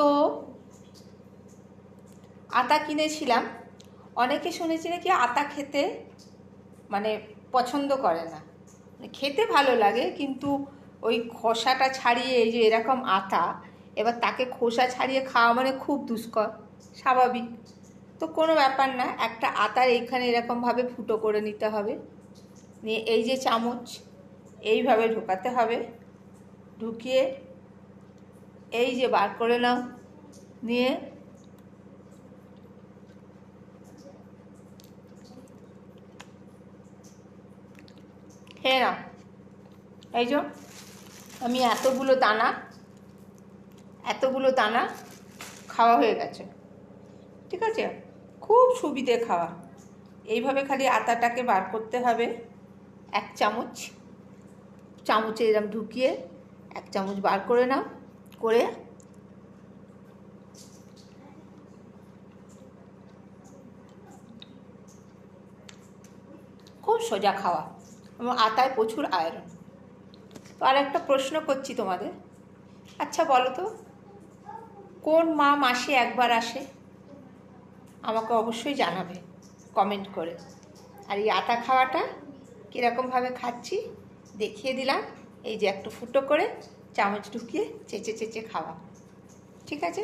তো আতা কিনেছিলাম। অনেকে শুনেছি নাকি আতা খেতে মানে পছন্দ করে না। মানে খেতে ভালো লাগে, কিন্তু ওই খোসাটা ছাড়িয়ে এই যে এরকম আতা, এবার তাকে খোসা ছাড়িয়ে খাওয়া মানে খুব দুষ্কর, স্বাভাবিক। তো কোনো ব্যাপার না, একটা আতার এইখানে এরকমভাবে ফুটো করে নিতে হবে। নিয়ে এই যে চামচ, এইভাবে ঢোকাতে হবে। ঢুকিয়ে এই যে বার করে নাও, নিয়ে। খেয়ে নাও। এই যে, আমি এতগুলো দানা এতগুলো দানা খাওয়া হয়ে গেছে। ঠিক আছে? খুব সুবিধে খাওয়া। এইভাবে খালি আতাটাকে বার করতে হবে। এক চামচ। চামচে এরম ঢুকিয়ে এক চামচ বার করে নাও। করে খুব সোজা খাওয়া এবং আতায় প্রচুর আয়রন তো আর একটা প্রশ্ন করছি তোমাদের। আচ্ছা বলো তো, কোন মা মাসে একবার আসে? আমাকে অবশ্যই জানাবে কমেন্ট করে। আর এই আটা খাওয়াটা কীরকমভাবে খাচ্ছি, দেখিয়ে দিলাম। এই যে একটু ফুটো করে চামচ ঢুকিয়ে চেঁচে চেঁচে খাওয়া। ঠিক আছে?